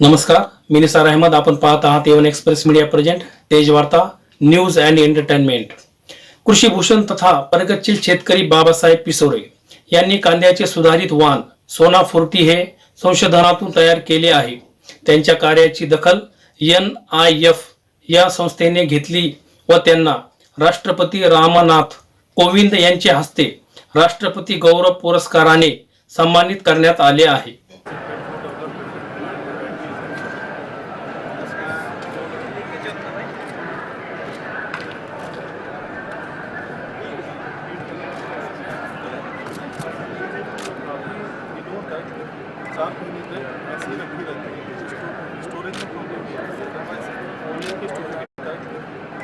नमस्कार मी निसार अहमद. आपण पाहत आहात एवन एक्सप्रेस मीडिया प्रेझेंट तेज वार्ता न्यूज अँड एंटरटेनमेंट. कृषी भूषण तथा प्रगतशील शेतकरी बाबासाहेब पिसोरे यांनी कांद्याचे सुधारित वाण सोना फुर्ती हे संशोधनातून तयार केले आहे. त्यांच्या कार्याची दखल एन आय एफ या संस्थेने घेतली व त्यांना राष्ट्रपती रामनाथ कोविंद यांच्या हस्ते राष्ट्रपती गौरव पुरस्काराने सन्मानित करण्यात आले आहे चार महीने तक ऐसे ही रखी रहती है स्टो- स्टोरेज में प्रॉब्लम नहीं है अदरवाइज ऑनलाइन की स्टोरेज तक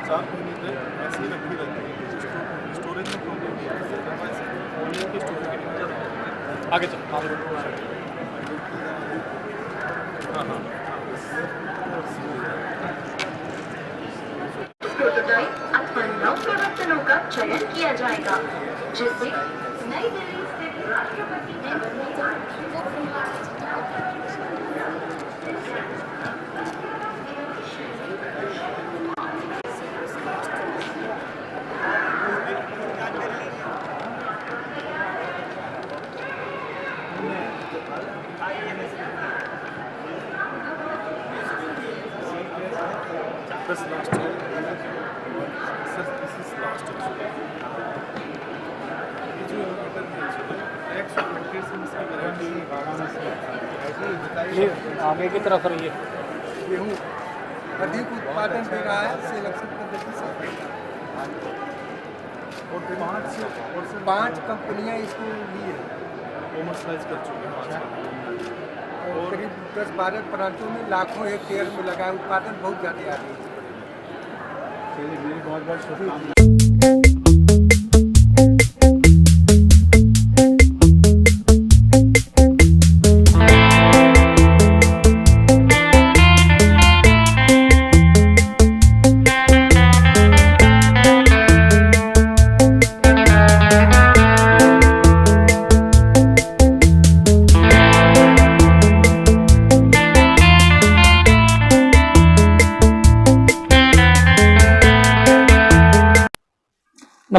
चार महीने तक ऐसे ही रखी रहती है स्टो- स्टोरेज में प्रॉब्लम नहीं है अदरवाइज ऑनलाइन की स्टोरेज आगे चल हाँ हाँ प्रोटोटाइप अथवा नव प्रवर्तनों का चयन किया जाएगा जिससे नई Delhi This last. Sir, this is last. ये जो है एक्स ये आगे की तरफ़ रहिए। गेहूँ अधिक उत्पादन दे रहा है सिलेक्शन पद्धति से और पाँच और सर पाँच कंपनियाँ इसको ली है। कॉमर्शलाइज कर चुके हैं। और करीब दस बारह प्रांतों में लाखों हेक्टेयर में लगा है। उत्पादन बहुत ज़्यादा आ रही है। मेरी बहुत बहुत शुभकामनाएं।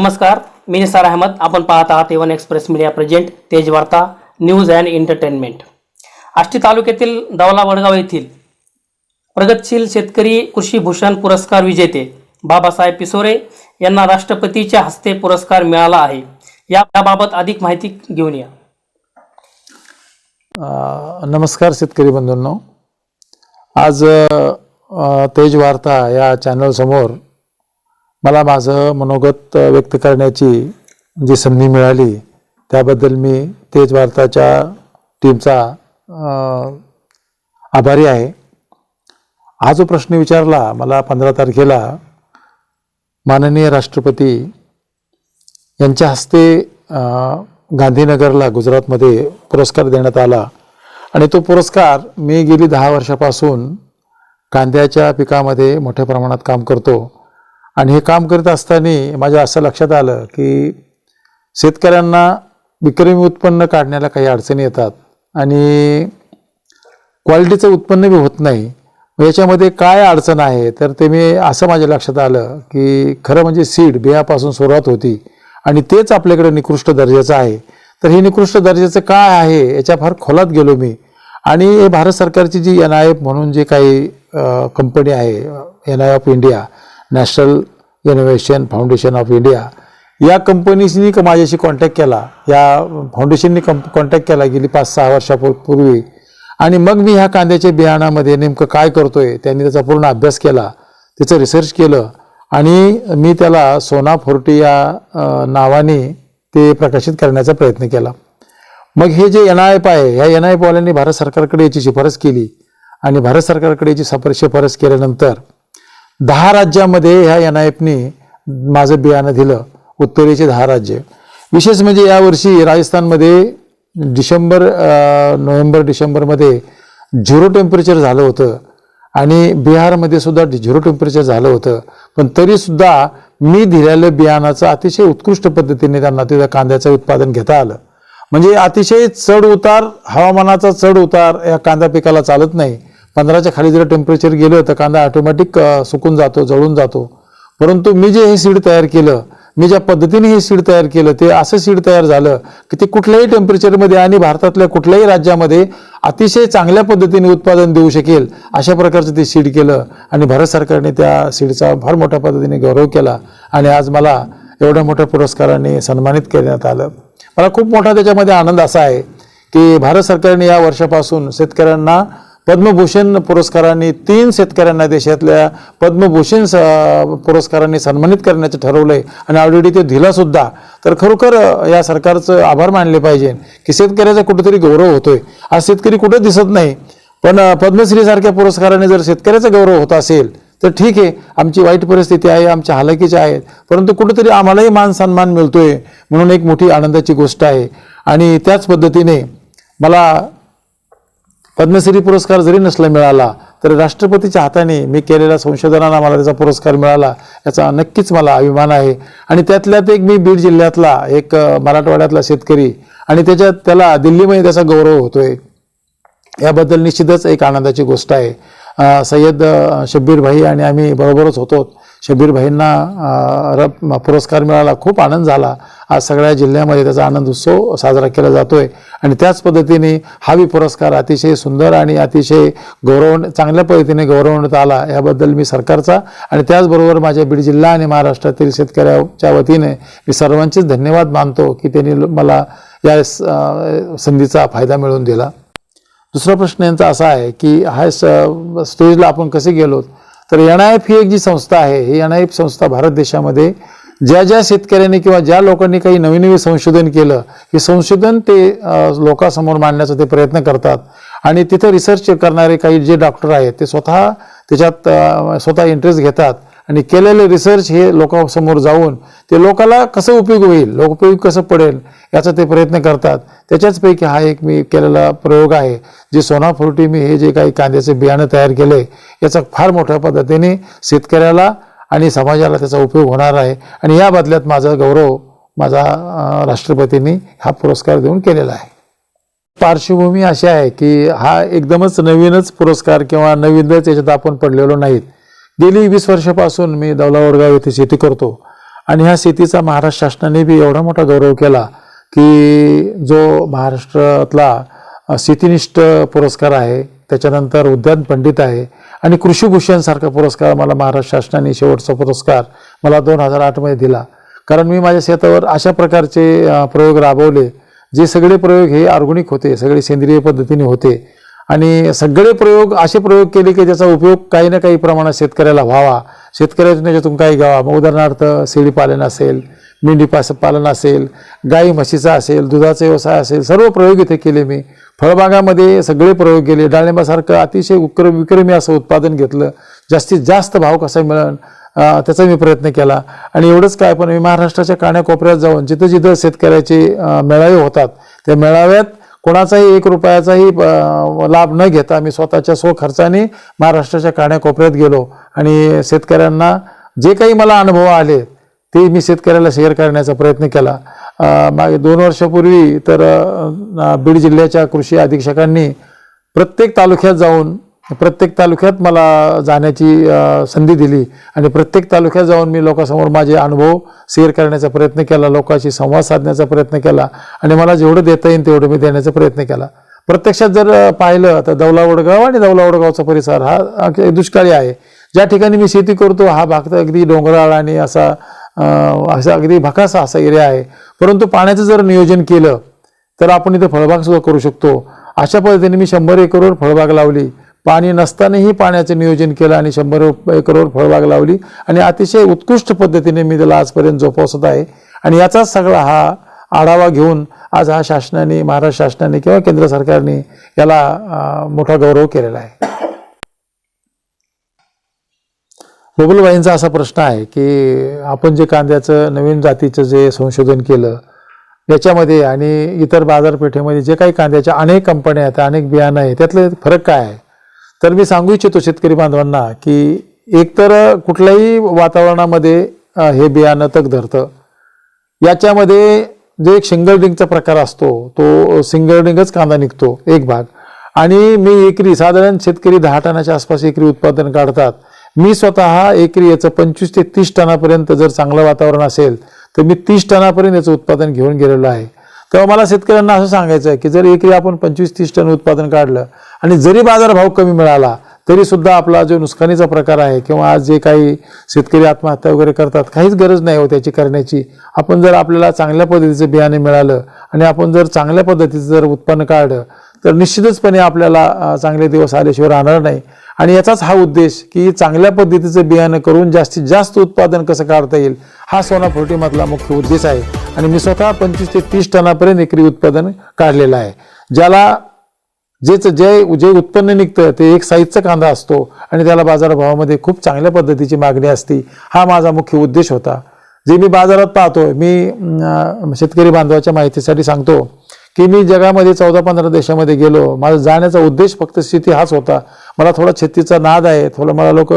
नमस्कार मी निसार अहमद. आपण पाहत आहात Avon express media present Tejvarta news and entertainment Ashti तालुक्यातील दौला वडगाव येथील प्रगतशील शेतकरी कृषी भूषण पुरस्कार विजेते बाबासाहेब पिसोरे यांना राष्ट्रपतीच्या हस्ते पुरस्कार मिळाला आहे. या याबाबत अधिक माहिती घेऊन या. नमस्कार शेतकरी बंधूंनो. आज तेजवार्ता या चॅनलसमोर मला माझं मनोगत व्यक्त करण्याची जी संधी मिळाली त्याबद्दल मी तेज भारताच्या टीमचा आभारी आहे. हा जो प्रश्न विचारला मला पंधरा तारखेला माननीय राष्ट्रपती यांच्या हस्ते गांधीनगरला गुजरातमध्ये पुरस्कार देण्यात आला. आणि तो पुरस्कार मी गेली दहा वर्षापासून कांद्याच्या पिकामध्ये मोठ्या प्रमाणात काम करतो. आणि हे काम करत असताना माझ्या असं लक्षात आलं की शेतकऱ्यांना विक्रमी उत्पन्न काढण्याला काही अडचणी येतात आणि क्वालिटीचं उत्पन्न बी होत नाही. याच्यामध्ये काय अडचण आहे? तर ते मी असं माझ्या लक्षात आलं की खरं म्हणजे सीड बियापासून सुरुवात होती आणि तेच आपल्याकडे निकृष्ट दर्जाचं आहे. तर हे निकृष्ट दर्जाचं काय आहे याच्या फार खोलात गेलो मी. आणि हे भारत सरकारची जी एन आय एफ म्हणून जे काही कंपनी आहे N I of India national innovation foundation of India या कंपनीजनी माझ्याशी कॉन्टॅक्ट केला. या फाउंडेशननी कंप कॉन्टॅक्ट केला गेली पाच सहा वर्षापूर्वी आणि मग मी ह्या कांद्याच्या बियाणामध्ये नेमकं काय करतोय त्यांनी त्याचा पूर्ण अभ्यास केला. त्याचं रिसर्च केलं. आणि मी त्याला सोना फोर्टी या नावाने ते प्रकाशित करण्याचा प्रयत्न केला. मग हे जे एन आय एफ आहे ह्या एन आय एफवाल्यांनी भारत सरकारकडे याची शिफारस केली. आणि भारत सरकारकडे याची सफर शिफारस केल्यानंतर दहा राज्यामध्ये ह्या एन आय एफनी माझं बियाणं दिलं. उत्तरेचे दहा राज्य. विशेष म्हणजे यावर्षी राजस्थानमध्ये डिसेंबर नोव्हेंबर डिसेंबरमध्ये झिरो टेम्परेचर झालं होतं. आणि बिहारमध्ये सुद्धा झिरो टेम्परेचर झालं होतं. पण तरीसुद्धा मी दिलेलं बियाणाचं अतिशय उत्कृष्ट पद्धतीने त्यांना तिथं कांद्याचं उत्पादन घेता आलं. म्हणजे अतिशय चढ उतार हवामानाचा चढ उतार या कांदा पिकाला चालत नाही. पंधराच्या खाली जर टेम्परेचर गेलं तर कांदा ऑटोमॅटिक सुकून जातो जळून जातो. परंतु मी जे हे सीड तयार केलं मी ज्या पद्धतीने हे सीड तयार केलं ते असं सीड तयार झालं की ते कुठल्याही टेम्परेचरमध्ये आणि भारतातल्या कुठल्याही राज्यामध्ये अतिशय चांगल्या पद्धतीने उत्पादन देऊ शकेल अशा प्रकारचं ते सीड केलं आणि भारत सरकारने त्या सीडचा फार मोठ्या पद्धतीने गौरव केला आणि आज मला एवढ्या मोठ्या पुरस्काराने सन्मानित करण्यात आलं. मला खूप मोठा त्याच्यामध्ये आनंद असा आहे की भारत सरकारने या वर्षापासून शेतकऱ्यांना पद्मभूषण पुरस्काराने तीन शेतकऱ्यांना देशातल्या पद्मभूषण स- पुरस्काराने सन्मानित करण्याचं ठरवलंय. आणि ऑलरेडी ते दिलासुद्धा तर खरोखर या सरकारचं आभार मानले पाहिजे की शेतकऱ्याचा कुठेतरी गौरव होतोय. आज शेतकरी कुठं दिसत नाही पण पद्मश्रीसारख्या पुरस्काराने जर शेतकऱ्याचा गौरव होत असेल तर ठीक आहे आमची वाईट परिस्थिती आहे आमच्या हालाकीच्या आहेत परंतु कुठेतरी आम्हालाही मान सन्मान मिळतोय म्हणून एक मोठी आनंदाची गोष्ट आहे. आणि त्याच पद्धतीने मला पद्मश्री पुरस्कार जरी नसला मिळाला तरी राष्ट्रपतीच्या हाताने मी केलेल्या संशोधनाला मला त्याचा पुरस्कार मिळाला याचा नक्कीच मला अभिमान आहे. आणि त्यातल्यात एक मी बीड जिल्ह्यातला एक मराठवाड्यातला शेतकरी आणि त्याच्यात त्याला दिल्लीमध्ये त्याचा गौरव होतोय. याबद्दल निश्चितच एक आनंदाची गोष्ट आहे. सय्यद शब्बीरभाई शब्बीर भाई आणि आम्ही बरोबरच होतो. शबीरभाईंना र रप पुरस्कार मिळाला खूप आनंद झाला. आज सगळ्या जिल्ह्यामध्ये त्याचा आनंद उत्सव साजरा केला जातो आहे आणि त्याच पद्धतीने हावी पुरस्कार अतिशय सुंदर आणि अतिशय गौरव चांगल्या पद्धतीने गौरवण्यात आला याबद्दल मी सरकारचा आणि त्याचबरोबर माझ्या बीड जिल्हा आणि महाराष्ट्रातील शेतकऱ्याच्या वतीने मी सर्वांचेच धन्यवाद मानतो की त्यांनी मला या स- संधीचा फायदा मिळवून दिला. दुसरा प्रश्न यांचा असा आहे की हा स- स्टेजला आपण कसे गेलो तर एन आय एफ ही एक जी संस्था आहे ही एन आय एफ संस्था भारत देशामध्ये ज्या ज्या शेतकऱ्यांनी किंवा ज्या लोकांनी काही नवीन नवीन संशोधन केलं हे संशोधन ते लोकांसमोर मांडण्याचा ते प्रयत्न करतात. आणि तिथं रिसर्च करणारे काही जे डॉक्टर आहेत ते स्वतः त्याच्यात स्वतः इंटरेस्ट घेतात. आणि केलेले रिसर्च हे लोकांसमोर जाऊन ते लोकाला कसं उपयोग होईल लोक उपयोग कसं पडेल याचा ते प्रयत्न करतात. त्याच्याचपैकी हा एक मी केलेला प्रयोग आहे जे सोना मी हे जे काही कांद्याचे बियाणं तयार केले याचा फार मोठ्या पद्धतीने शेतकऱ्याला आणि समाजाला त्याचा उपयोग होणार आहे. आणि या बदल्यात माझा गौरव माझा राष्ट्रपतींनी हा पुरस्कार देऊन केलेला आहे. पार्श्वभूमी अशी आहे की हा एकदमच नवीनच पुरस्कार किंवा नवीनच याच्यात आपण पडलेलो नाहीत. गेली वीस वर्षापासून मी दौलावडगाव येथे शेती करतो. आणि ह्या शेतीचा महाराष्ट्र शासनाने बी एवढा मोठा गौरव केला की जो महाराष्ट्रातला शेतीनिष्ठ पुरस्कार आहे त्याच्यानंतर उद्यान पंडित आहे आणि कृषीभूषणसारखा पुरस्कार मला महाराष्ट्र शासनाने शेवटचा पुरस्कार मला दोन हजार आठमध्ये दिला. कारण मी माझ्या शेतावर अशा प्रकारचे प्रयोग राबवले जे सगळे प्रयोग हे ऑर्गॅनिक होते सगळे सेंद्रिय पद्धतीने होते. आणि सगळे प्रयोग असे प्रयोग केले की ज्याचा उपयोग काही ना काही प्रमाणात शेतकऱ्याला व्हावा. शेतकऱ्यातून याच्यातून काही गावा मग उदाहरणार्थ शेळी पालन असेल मेंढी पास पालन असेल गाई म्हशीचा असेल दुधाचा व्यवसाय असेल सर्व प्रयोग इथे केले मी. फळबागामध्ये सगळे प्रयोग केले. डाळिंबासारखं अतिशय उक्र विक्रमी असं उत्पादन घेतलं. जास्तीत जास्त भाव कसा मिळेल? त्याचा मी प्रयत्न केला. आणि एवढंच काय पण मी महाराष्ट्राच्या काण्याकोपऱ्यात जाऊन जिथं जिथं शेतकऱ्याचे मेळावे होतात त्या मेळाव्यात कोणाचाही एक रुपयाचाही लाभ न घेता मी स्वतःच्या स्वखर्चाने महाराष्ट्राच्या काण्याकोपऱ्यात गेलो. आणि शेतकऱ्यांना जे काही मला अनुभव आले ते मी शेतकऱ्याला शेअर करण्याचा प्रयत्न केला. मागे दोन वर्षापूर्वी तर बीड जिल्ह्याच्या कृषी अधीक्षकांनी प्रत्येक तालुक्यात जाऊन प्रत्येक तालुक्यात मला जाण्याची संधी दिली आणि प्रत्येक तालुक्यात जाऊन मी लोकांसमोर माझे अनुभव शेअर करण्याचा प्रयत्न केला लोकांशी संवाद साधण्याचा प्रयत्न केला आणि मला जेवढं देता येईल तेवढं मी देण्याचा प्रयत्न केला. प्रत्यक्षात जर पाहिलं तर दौलावडगाव आणि दौलावडगावचा परिसर हा दुष्काळी आहे. ज्या ठिकाणी मी शेती करतो हा भाग तर अगदी डोंगराळ आणि असा असा अगदी भकासा असा एरिया आहे. परंतु पाण्याचं जर नियोजन केलं तर आपण इथे फळबाग सुद्धा करू शकतो. अशा पद्धतीने मी शंभर एकरवर फळबाग लावली. पाणी नसतानाही पाण्याचं नियोजन केलं आणि शंभर एकरवर फळबाग लावली. आणि अतिशय उत्कृष्ट पद्धतीने मी त्याला आजपर्यंत जोपासत आहे. आणि याचाच सगळा हा आढावा घेऊन आज हा शासनाने महाराष्ट्र शासनाने किंवा केंद्र सरकारने याला मोठा गौरव केलेला आहे. बबुलबाईंचा असा प्रश्न आहे की आपण जे कांद्याचं नवीन जातीचं जे संशोधन केलं याच्यामध्ये आणि इतर बाजारपेठेमध्ये जे काही कांद्याच्या अनेक कंपन्या आहेत अनेक बियाणं आहे त्यातले फरक काय आहे? तर मी सांगू इच्छितो शेतकरी बांधवांना की एकतर कुठल्याही वातावरणामध्ये हे बियाणं तग धरतं. याच्यामध्ये जो एक सिंगल प्रकार असतो तो सिंगरडिंगच कांदा निघतो एक भाग. आणि मी एकरी साधारण शेतकरी दहा टनाच्या आसपास एकरी उत्पादन काढतात. मी स्वतः एकरी याचं पंचवीस ते तीस टनापर्यंत जर चांगलं वातावरण असेल तर मी तीस टनापर्यंत याचं उत्पादन घेऊन गेलेलो आहे. तेव्हा मला शेतकऱ्यांना असं सांगायचं आहे की जर एकरी आपण पंचवीस तीस टन उत्पादन काढलं आणि जरी बाजारभाव कमी मिळाला तरी सुद्धा आपला जो नुकसानीचा प्रकार आहे किंवा आज जे काही शेतकरी आत्महत्या वगैरे करतात काहीच गरज नाही हो त्याची करण्याची. आपण जर आपल्याला चांगल्या पद्धतीचं बियाणे मिळालं आणि आपण जर चांगल्या पद्धतीचं जर उत्पन्न काढलं तर निश्चितचपणे आपल्याला चांगले दिवस आल्याशिवाय राहणार नाही. आणि याचाच हा उद्देश की चांगल्या पद्धतीचं बियाणं करून जास्तीत जास्त उत्पादन कसं काढता येईल हा सोना फोर्टीमधला मुख्य उद्देश आहे. आणि मी स्वतः पंचवीस ते तीस टनापर्यंत एकरी उत्पादन काढलेलं आहे. ज्याला जेच जे जे उत्पन्न निघतं ते एक साईजचा कांदा असतो आणि त्याला बाजारभावामध्ये खूप चांगल्या पद्धतीची मागणी असते. हा माझा मुख्य उद्देश होता. जे मी बाजारात पाहतोय मी शेतकरी बांधवाच्या माहितीसाठी सांगतो की मी जगामध्ये चौदा पंधरा देशामध्ये गेलो. माझा जाण्याचा उद्देश फक्त शेती हाच होता. मला थोडा शेतीचा नाद आहे थोडं मला लोक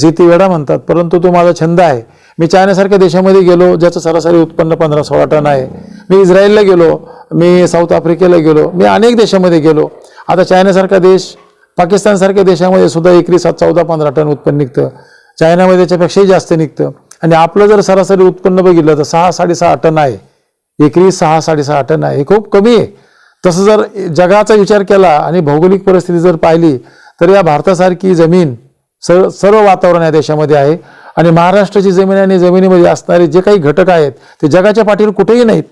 शेती वेडा म्हणतात परंतु तो माझा छंद आहे. मी चायनासारख्या देशामध्ये गेलो ज्याचं सरासरी उत्पन्न पंधरा सोळा टन आहे. मी इस्रायलला गेलो मी साऊथ आफ्रिकेला गेलो मी अनेक देशामध्ये गेलो. आता चायनासारखा देश पाकिस्तानसारख्या देशामध्ये सुद्धा एकरी सात चौदा पंधरा टन उत्पन्न निघतं. चायनामध्ये त्याच्यापेक्षाही जास्त निघतं. आणि आपलं जर सरासरी उत्पन्न बघितलं तर सहा साडेसहा टन आहे. एकरी सहा साडेसहा टन आहे. हे खूप कमी आहे. तसं जर जगाचा विचार केला आणि भौगोलिक परिस्थिती जर पाहिली तर या भारतासारखी जमीन सर्व सर्व वातावरण या देशामध्ये आहे. आणि महाराष्ट्राची जमीन आणि जमिनीमध्ये असणारे जे काही घटक आहेत ते जगाच्या पाठीवर कुठेही नाहीत.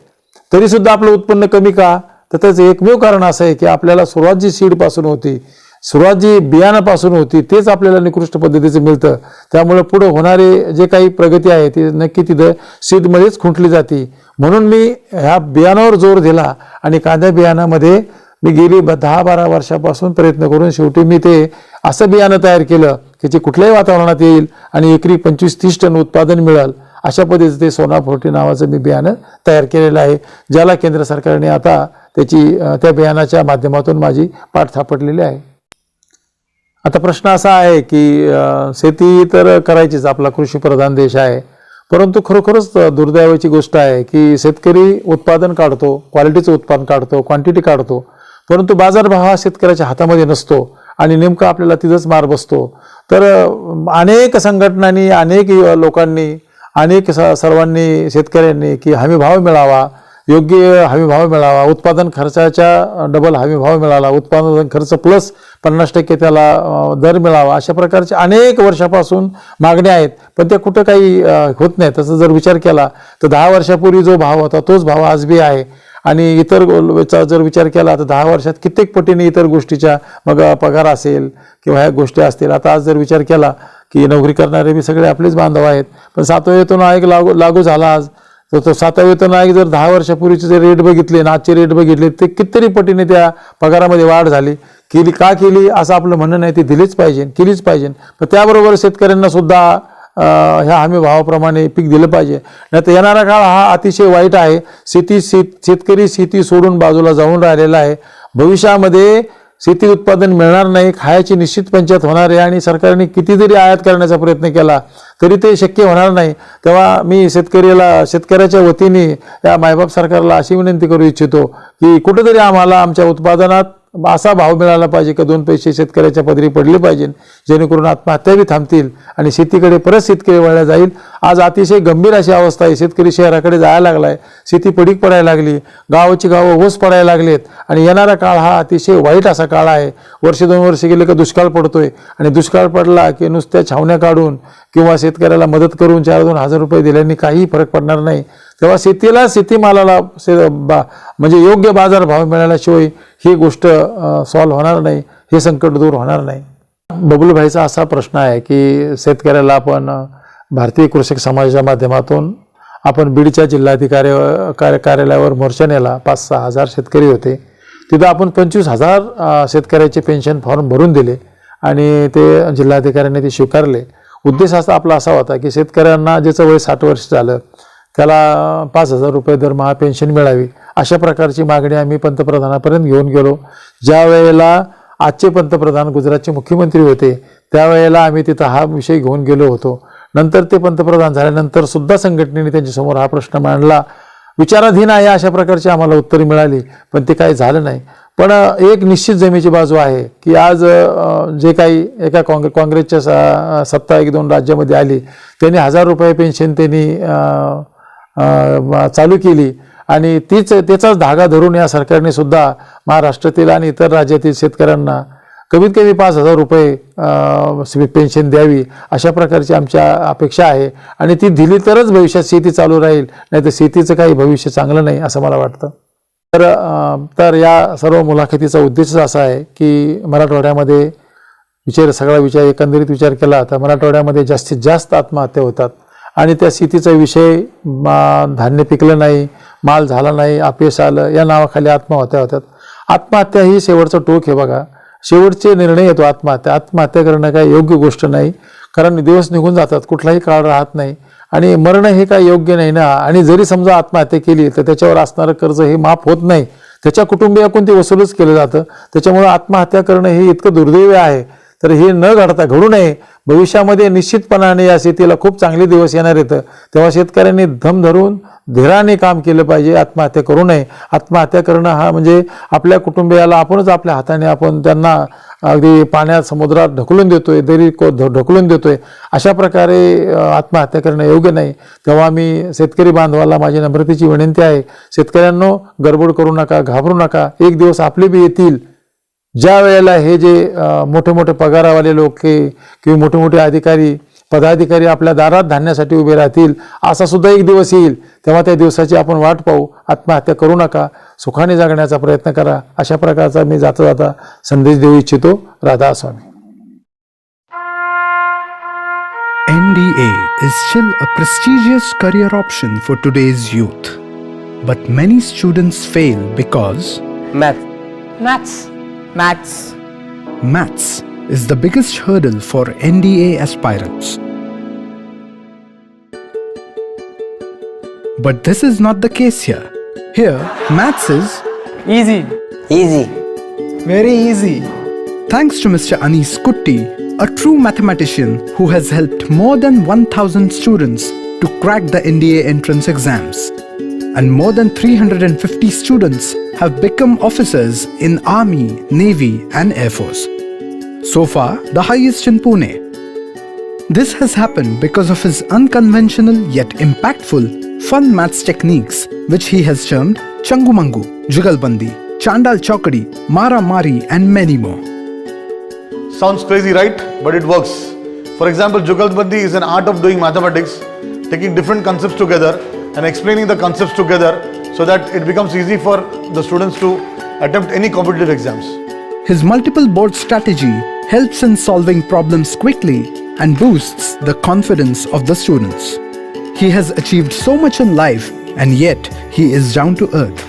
तरीसुद्धा आपलं उत्पन्न कमी का? तर त्याचं एकमेव कारण असं आहे की आपल्याला सुरुवात जी सीडपासून होती सुरुवात जी बियाणापासून होती तेच आपल्याला निकृष्ट पद्धतीचं मिळतं. त्यामुळे पुढं होणारे जे काही प्रगती आहे ती नक्की तिथं सीडमध्येच खुंटली जाते. म्हणून मी ह्या बियाणावर जोर दिला आणि कांदा बियाणामध्ये मी गेली ब- दहा बारा वर्षापासून प्रयत्न करून शेवटी मी ते असं बियाणं तयार केलं की जे कुठल्याही वातावरणात येईल आणि एकरी पंचवीस तीस टन उत्पादन मिळेल. अशा पद्धतीचं ते सोना फोर्टी नावाचं मी बियाणं तयार केलेलं आहे ज्याला केंद्र सरकारने आता त्याची त्या बियाणाच्या माध्यमातून माझी पाठ थापटलेली आहे. आता प्रश्न असा आहे की शेती तर करायचीच आपला कृषीप्रधान देश आहे परंतु खरोखरच दुर्दैवाची गोष्ट आहे की शेतकरी उत्पादन काढतो क्वालिटीचं उत्पादन काढतो क्वांटिटी काढतो परंतु बाजारभाव हा शेतकऱ्याच्या हातामध्ये नसतो आणि नेमका आपल्याला तिथंच मार बसतो. तर अनेक संघटनांनी अनेक लोकांनी अनेक स सर्वांनी शेतकऱ्यांनी की हमीभाव मिळावा योग्य हमीभाव मिळावा उत्पादन खर्चाच्या डबल हमीभाव मिळाला उत्पादन खर्च प्लस पन्नास टक्के त्याला दर मिळावा अशा प्रकारचे अनेक वर्षापासून मागण्या आहेत. पण त्या कुठं काही होत नाही. तसं जर विचार केला तर दहा वर्षापूर्वी जो भाव होता तोच भाव आज बी आहे. आणि इतर गोष्टीचा जर विचार केला तर दहा वर्षात कित्येक पटीने इतर गोष्टीच्या मग पगार असेल किंवा ह्या गोष्टी असतील. आता आज जर विचार केला की नोकरी करणारे बी सगळे आपलेच बांधव आहेत. पण सातवा वेतन आयोग लागू लागू झाला आज. तर तो सातवा वेतन आयोग जर दहा वर्षापूर्वीचे जे रेट बघितले आणि आजचे रेट बघितले ते कितीतरी पटीने त्या पगारामध्ये वाढ झाली. केली का केली असं आपलं म्हणणं नाही ती दिलीच पाहिजे केलीच पाहिजे. पण त्याबरोबर शेतकऱ्यांना सुद्धा ह्या हमी भावाप्रमाणे पीक दिलं पाहिजे. नाही तर येणारा काळ हा अतिशय वाईट आहे. शेती शेत शेतकरी शेती सोडून बाजूला जाऊन राहिलेला आहे. भविष्यामध्ये शेती उत्पादन मिळणार नाही खायची निश्चित पंचायत होणार आहे आणि सरकारने किती जरी आयात करण्याचा प्रयत्न केला तरी ते शक्य होणार नाही. तेव्हा मी शेतकऱ्याला शेतकऱ्याच्या वतीने या मायबाप सरकारला अशी विनंती करू इच्छितो की कुठेतरी आम्हाला आमच्या उत्पादनात असा भाव मिळाला पाहिजे का दोन पैसे शेतकऱ्याच्या पदरी पडले पाहिजे. जेणेकरून आत्महत्या बी थांबतील आणि शेतीकडे परत शेतकरी वळल्या जाईल. आज अतिशय गंभीर अशी अवस्था आहे. शेतकरी शहराकडे जायला लागलाय. शेती पडीक पडायला लागली. गावाची गावं ओस पडायला लागलेत. आणि येणारा काळ हा अतिशय वाईट असा काळ आहे. वर्ष दोन वर्ष गेले का दुष्काळ पडतोय. आणि दुष्काळ पडला की नुसत्या छावण्या काढून किंवा शेतकऱ्याला मदत करून चार दोन हजार रुपये दिल्याने काही फरक पडणार नाही. तेव्हा शेतीला शेतीमालाला बा म्हणजे योग्य बाजारभाव मिळाल्याशिवाय ही गोष्ट सॉल्व्ह होणार नाही हे संकट दूर होणार नाही. बबलूभाईचा असा प्रश्न आहे की शेतकऱ्याला आपण भारतीय कृषक समाजाच्या माध्यमातून आपण बीडच्या जिल्हाधिकारी कार्य कार्यालयावर मोर्चा नेला. पाच सहा हजार शेतकरी होते. तिथं आपण पंचवीस हजार शेतकऱ्याचे पेन्शन फॉर्म भरून दिले आणि ते जिल्हाधिकाऱ्यांनी ते स्वीकारले. उद्देश असा आपला असा होता की शेतकऱ्यांना ज्याचं वय साठ वर्ष झालं त्याला पाच हजार रुपये दरमहा पेन्शन मिळावी. अशा प्रकारची मागणी आम्ही पंतप्रधानापर्यंत घेऊन गेलो. ज्या वेळेला आजचे पंतप्रधान गुजरातचे मुख्यमंत्री होते त्यावेळेला आम्ही तिथं हा विषय घेऊन गेलो होतो. नंतर ते पंतप्रधान झाल्यानंतर सुद्धा संघटनेने त्यांच्यासमोर हा प्रश्न मांडला. विचाराधीन आहे अशा प्रकारची आम्हाला उत्तरे मिळाली पण ते काही झालं नाही. पण एक निश्चित जमेची बाजू आहे की आज जे काही एका काँग्रे काँग्रेसच्या सत्ता एक दोन राज्यामध्ये आली त्यांनी हजार रुपये पेन्शन त्यांनी चालू केली. आणि तीच त्याचाच धागा धरून या सरकारने सुद्धा महाराष्ट्रातील आणि इतर राज्यातील शेतकऱ्यांना कमीत कमी पाच हजार रुपये पेन्शन द्यावी अशा प्रकारची आमच्या अपेक्षा आहे. आणि ती दिली तरच भविष्यात शेती चालू राहील नाही तर शेतीचं काही भविष्य चांगलं नाही असं मला वाटतं. तर तर या सर्व मुलाखतीचा उद्देशच असा आहे की मराठवाड्यामध्ये विचार सगळा विचार एकंदरीत विचार केला तर मराठवाड्यामध्ये जास्तीत जास्त आत्महत्या होतात. आणि त्या शेतीचा विषय मा- धान्य पिकलं नाही माल झाला नाही अपयश आलं या नावाखाली आत्महत्या होतात आत्महत्या ही शेवटचं टोक आहे बघा. शेवटचे निर्णय येतो आत्महत्या. आत्महत्या करणं काय योग्य गोष्ट नाही. कारण दिवस निघून जातात कुठलाही काळ राहत नाही. आणि मरणं हे काय योग्य नाही ना? आणि जरी समजा आत्महत्या केली तर त्याच्यावर असणारं कर्ज हे माफ होत नाही. त्याच्या कुटुंबियाकडून ते वसूलच केलं जातं. त्याच्यामुळं आत्महत्या करणं हे इतकं दुर्दैव आहे. तर हे न घडता घडू नये. भविष्यामध्ये निश्चितपणाने या शेतीला खूप चांगले दिवस येणार येतं तेव्हा शेतकऱ्यांनी धम धरून धीराने काम केलं पाहिजे. आत्महत्या करू नये. आत्महत्या करणं हा म्हणजे आपल्या कुटुंबियाला आपणच आपल्या हाताने आपण त्यांना अगदी पाण्यात समुद्रात ढकलून देतोय दरी को ढकलून देतोय. अशा प्रकारे आत्महत्या करणं योग्य नाही. तेव्हा मी शेतकरी बांधवाला माझी नम्रतेची विनंती आहे. शेतकऱ्यांनो गडबड करू नका घाबरू नका. एक दिवस आपले बी येतील. ज्या वेळेला हे जे मोठे मोठे पगारावाले लोक हे किंवा मोठे मोठे अधिकारी पदाधिकारी आपल्या दारात धान्यासाठी उभे राहतील असा सुद्धा एक दिवस येईल तेव्हा त्या दिवसाची आपण वाट पाहू आत्महत्या करू नका सुखाने जगण्याचा प्रयत्न करा अशा प्रकारचा मी जाता जाता संदेश देऊ इच्छितो Radha Swami NDA is still a prestigious career option for today's youth. But many students fail because Math. Maths. Maths. maths is the biggest hurdle for NDA aspirants. But this is not the case here. Here, maths is Easy. Easy. very easy. Thanks to Mr. Anis Kutti, a true mathematician who has helped more than 1000 students to crack the NDA entrance exams. And more than 350 students have become officers in Army, Navy, and Air Force. So far, the highest in Pune. This has happened because of his unconventional yet impactful fun maths techniques, which he has termed Changumangu, Jugalbandi, Chandal Chokadi, Mara Mari, and many more. Sounds crazy, right? But it works. For example, Jugalbandi is an art of doing mathematics, taking different concepts together and explaining the concepts together so that it becomes easy for the students to attempt any competitive exams. His multiple board strategy helps in solving problems quickly and boosts the confidence of the students. He has achieved so much in life and yet he is down to earth.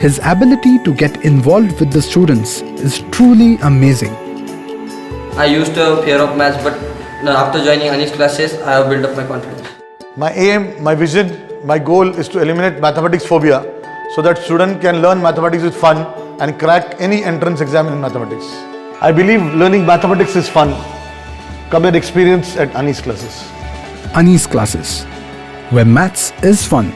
His ability to get involved with the students is truly amazing. I used to fear of maths, but after joining Anish classes, I have built up my confidence. My aim, my vision, my goal is to eliminate mathematics phobia so that student can learn mathematics with fun and crack any entrance exam in mathematics. I believe learning mathematics is fun. Come and experience at Anis classes. Anis classes, where maths is fun.